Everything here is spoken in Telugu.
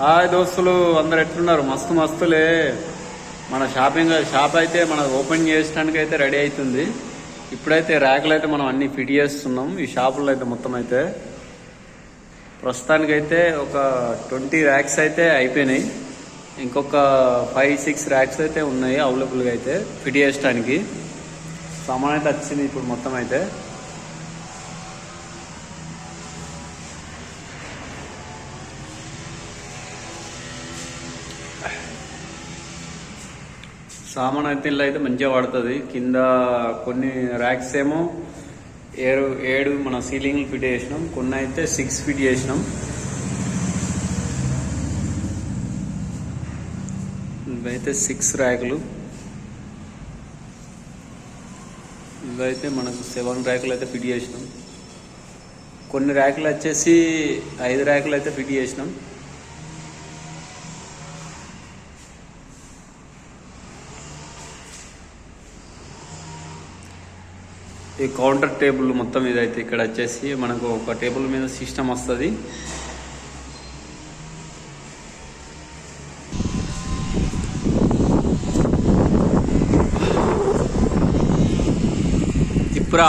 హాయ్ దోస్తులు అందరు ఎట్లున్నారు? మస్తు మస్తులే. మన షాపింగ్ షాప్ అయితే మన ఓపెన్ చేయడానికి అయితే రెడీ అవుతుంది ఇప్పుడైతే ర్యాకులు అయితే మనం అన్ని ఫిట్ చేస్తున్నాం. ఈ షాపుల్లో అయితే మొత్తం అయితే ప్రస్తుతానికైతే ఒక ట్వంటీ ర్యాక్స్ అయితే అయిపోయినాయి. ఇంకొక ఫైవ్ సిక్స్ ర్యాక్స్ అయితే ఉన్నాయి అవైలబుల్గా అయితే ఫిట్ చేయడానికి సామాన్ అయితే వచ్చింది ఇప్పుడు మొత్తం అయితే. సామాన్ అయితే అయితే మంచిగా పడుతుంది కింద కొన్ని ర్యాక్స్ ఏమో ఏడు ఏడు మన సీలింగ్ ఫిట్ చేసినాం. కొన్ని అయితే సిక్స్ ఫిట్ చేసినాం. ఇవైతే సిక్స్ ర్యాకులు ఇవైతే మనకు సెవెన్ ర్యాకులు అయితే ఫిట్ చేసినాం. కొన్ని ర్యాకులు వచ్చేసి ఐదు ర్యాకులు అయితే ఫిట్ చేసినాం. ఈ కౌంటర్ టేబుల్ మొత్తం ఇదైతే ఇక్కడ వచ్చేసి మనకు ఒక టేబుల్ మీద సిస్టమ్ వస్తుంది. ఇప్పురా